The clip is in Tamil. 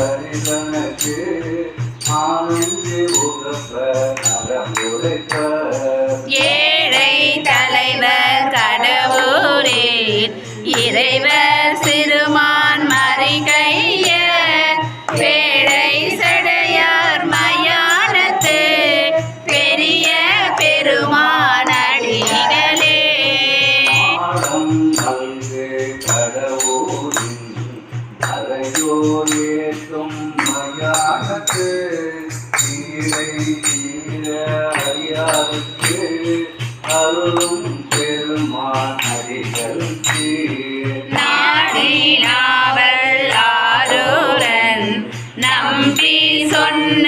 அரிதனுக்கு ஆனந்தி உகப்ப நலமுரைப்ப ஏழை தலைவர் கடவுளே இறைவர் சிறுமான் மறிகையர் பேழை சடையார் மயானத்து பெரிய ஆழம் நல்கு கடவுளின் அறையோர் மயானத்து நீரை தீர ஐயாருக்கு அருளும் பெருமான் அடிகள் நாடி நாவல் ஆரூரன் நம்பி சொன்ன